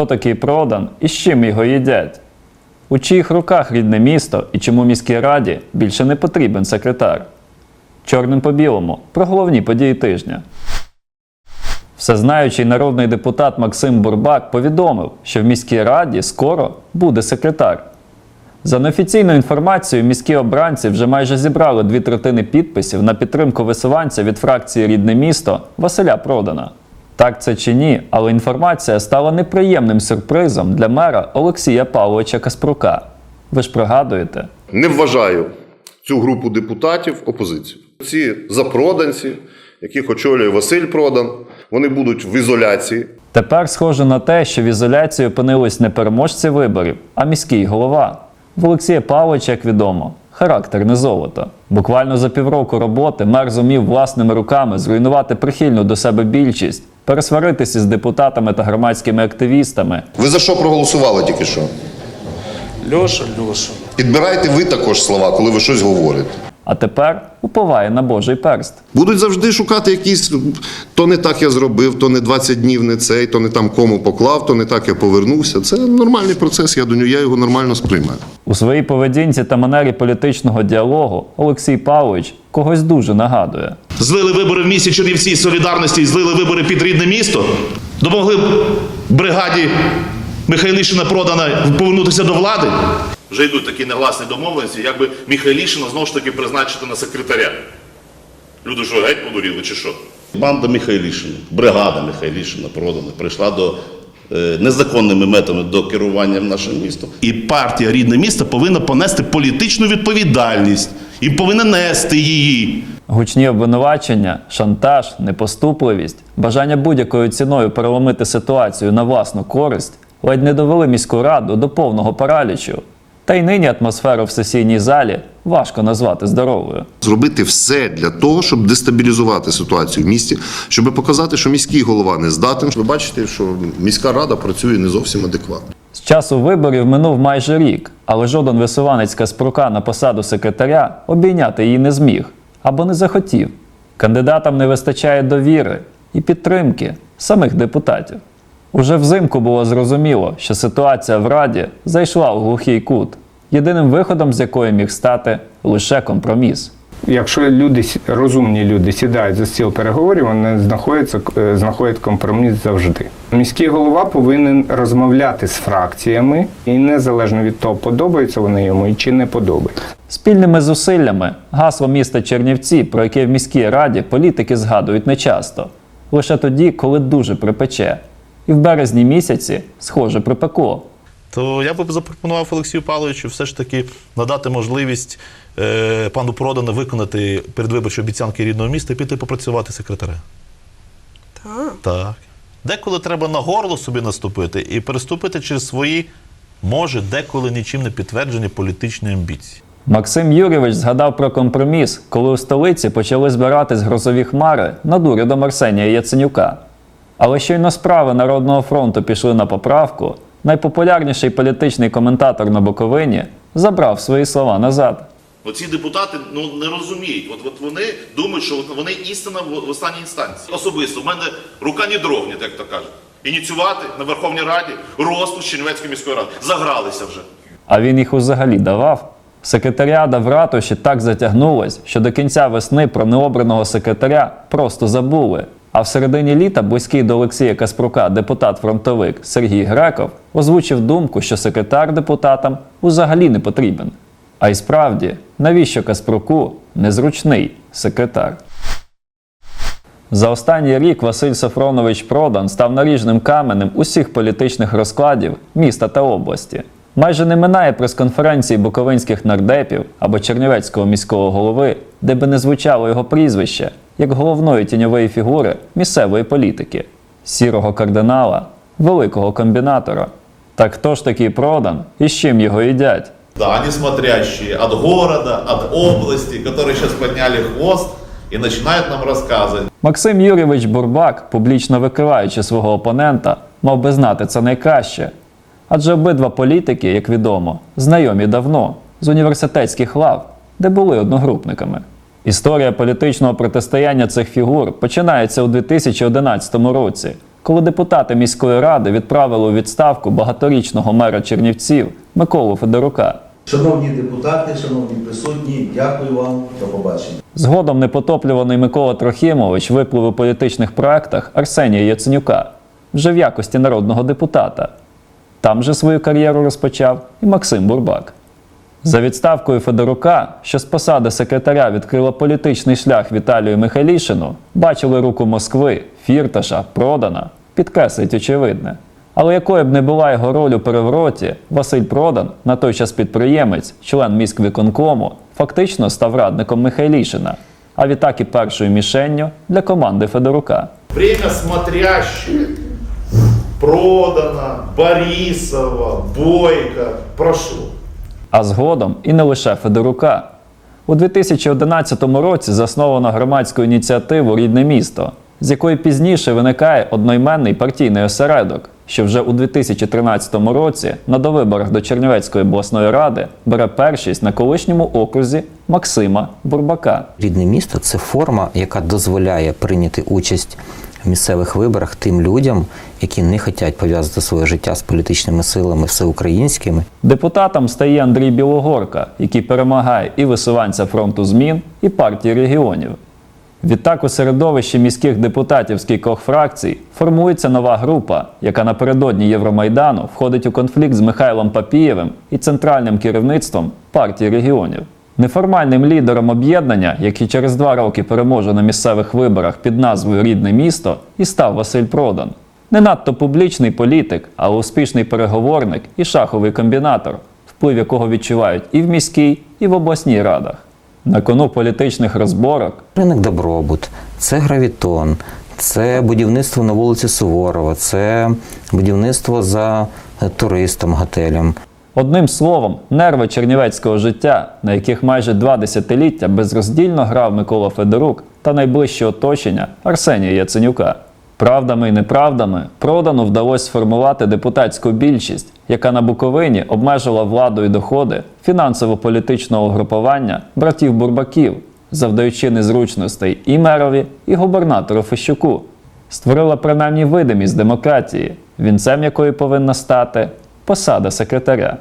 Хто такий продан і з чим його їдять? У чиїх руках рідне місто і чому міській раді більше не потрібен секретар? Чорним по білому про головні події тижня. Всезнаючий народний депутат Максим Бурбак повідомив, що в міській раді скоро буде секретар. За неофіційною інформацією, міські обранці вже майже зібрали дві третини підписів на підтримку висуванця від фракції Рідне місто Василя Продана. Так це чи ні, але інформація стала неприємним сюрпризом для мера Олексія Павловича Каспрука. Ви ж пригадуєте? Не вважаю цю групу депутатів опозицією. Ці запроданці, яких очолює Василь Продан, вони будуть в ізоляції. Тепер схоже на те, що в ізоляції опинились не переможці виборів, а міський голова. В Олексія Павловича, як відомо, характер не золото. Буквально за півроку роботи мер зумів власними руками зруйнувати прихильну до себе більшість, пересваритися з депутатами та громадськими активістами, Ви за що проголосували тільки що? Льоша, Льоша. Підбирайте ви також слова, коли ви щось говорите. а тепер уповає на Божий перст. Будуть завжди шукати якісь то не так я зробив, то не 20 днів не цей, то не там кому поклав, то не так я повернувся. Це нормальний процес. Я до нього я його нормально сприймаю. У своїй поведінці та манері політичного діалогу Олексій Павлович когось дуже нагадує. Злили вибори в місті Чернівці солідарності злили вибори під рідне місто. Допомогли бригаді Михайлішина продана повернутися до влади. Вже йдуть такі негласні домовленості, якби Михайлішина знову ж таки призначити на секретаря. Люди що геть подуріли чи що? Банда Михайлішина, бригада Михайлішина продана, прийшла до е, незаконними методами до керування нашим містом. І партія рідне місто повинна понести політичну відповідальність і повинна нести її. Гучні обвинувачення, шантаж, непоступливість, бажання будь-якою ціною переломити ситуацію на власну користь ледь не довели міську раду до повного паралічу. Та й нині атмосферу в сесійній залі важко назвати здоровою. Зробити все для того, щоб дестабілізувати ситуацію в місті, щоб показати, що міський голова не здатен. Ви бачите, що міська рада працює не зовсім адекватно. З часу виборів минув майже рік, але жоден висуванець Каспрука на посаду секретаря обійняти її не зміг або не захотів. Кандидатам не вистачає довіри і підтримки самих депутатів. Уже взимку було зрозуміло, що ситуація в Раді зайшла у глухий кут, єдиним виходом з якої міг стати лише компроміс. Якщо люди розумні люди сідають за стіл переговорів, вони знаходяться е, знаходять компроміс завжди. Міський голова повинен розмовляти з фракціями, і незалежно від того, подобаються вони йому і чи не подобаються. Спільними зусиллями гасло міста Чернівці, про яке в міській раді політики згадують нечасто, лише тоді, коли дуже припече. І в березні місяці, схоже, припекло. То я би запропонував Олексію Павловичу все ж таки надати можливість е, пану Продану виконати передвиборчі обіцянки рідного міста і піти попрацювати секретарем. Так. Так. Деколи треба на горло собі наступити і переступити через свої, може, деколи нічим не підтверджені політичні амбіції. Максим Юрійович згадав про компроміс, коли у столиці почали збиратись грозові хмари над урядом Арсенія Яценюка. Але щойно справи Народного фронту пішли на поправку, найпопулярніший політичний коментатор на Буковині забрав свої слова назад. Оці депутати ну не розуміють. От, от вони думають, що вони істина в, останній інстанції. Особисто в мене рука не дрогне, як то кажуть. Ініціювати на Верховній Раді розпуск Чернівецької міської ради. Загралися вже. А він їх узагалі давав. Секретаріада в ратуші так затягнулась, що до кінця весни про необраного секретаря просто забули. А в середині літа близький до Олексія Каспрука депутат-фронтовик Сергій Греков озвучив думку, що секретар депутатам взагалі не потрібен. А й справді, навіщо Каспруку незручний секретар? За останній рік Василь Сафронович Продан став наріжним каменем усіх політичних розкладів міста та області. Майже не минає прес-конференції буковинських нардепів або чернівецького міського голови, де би не звучало його прізвище як головної тіньової фігури місцевої політики, сірого кардинала, великого комбінатора. Так хто ж такий продан і з чим його їдять? Да, они смотрящие от города, от области, которые сейчас подняли хвост и начинают нам рассказывать. Максим Юрійович Бурбак, публічно викриваючи свого опонента, мав би знати це найкраще. Адже обидва політики, як відомо, знайомі давно з університетських лав, де були одногрупниками. Історія політичного протистояння цих фігур починається у 2011 році, коли депутати міської ради відправили у відставку багаторічного мера Чернівців Миколу Федорука. Шановні депутати, шановні присутні, дякую вам. До побачення. Згодом непотоплюваний Микола Трохімович виплив у політичних проектах Арсенія Яценюка вже в якості народного депутата. Там же свою кар'єру розпочав і Максим Бурбак. За відставкою Федорука, що з посади секретаря відкрила політичний шлях Віталію Михайлішину, бачили руку Москви, Фірташа, Продана, підкреслить очевидне. Але якою б не була його роль у перевороті, Василь Продан, на той час підприємець, член міськвиконкому, фактично став радником Михайлішина, а відтак і першою мішенню для команди Федорука. Время смотрящее. Продано, Борисова, Бойко. Прошу. А згодом і не лише Федорука. У 2011 році засновано громадську ініціативу Рідне місто, з якої пізніше виникає одноіменний партійний осередок, що вже у 2013 році на довиборах до Чернівецької обласної ради бере першість на колишньому окрузі Максима Бурбака. Рідне місто це форма, яка дозволяє прийняти участь місцевих виборах тим людям, які не хочуть пов'язати своє життя з політичними силами всеукраїнськими. Депутатом стає Андрій Білогорка, який перемагає і висуванця фронту змін, і партії регіонів. Відтак у середовищі міських депутатів з кількох фракцій формується нова група, яка напередодні Євромайдану входить у конфлікт з Михайлом Папієвим і центральним керівництвом партії регіонів. Неформальним лідером об'єднання, який через два роки переможе на місцевих виборах під назвою Рідне місто, і став Василь Продан. Не надто публічний політик, але успішний переговорник і шаховий комбінатор, вплив якого відчувають і в міській, і в обласній радах. На кону політичних розборок Ринок добробут, це гравітон, це будівництво на вулиці Суворова, це будівництво за туристом, готелем. Одним словом, нерви чернівецького життя, на яких майже два десятиліття безроздільно грав Микола Федорук та найближче оточення Арсенія Яценюка. Правдами і неправдами продану вдалося сформувати депутатську більшість, яка на Буковині обмежила владу і доходи фінансово-політичного угрупування братів Бурбаків, завдаючи незручностей і мерові, і губернатору Фещуку. Створила принаймні видимість демократії, вінцем якої повинна стати посада секретаря.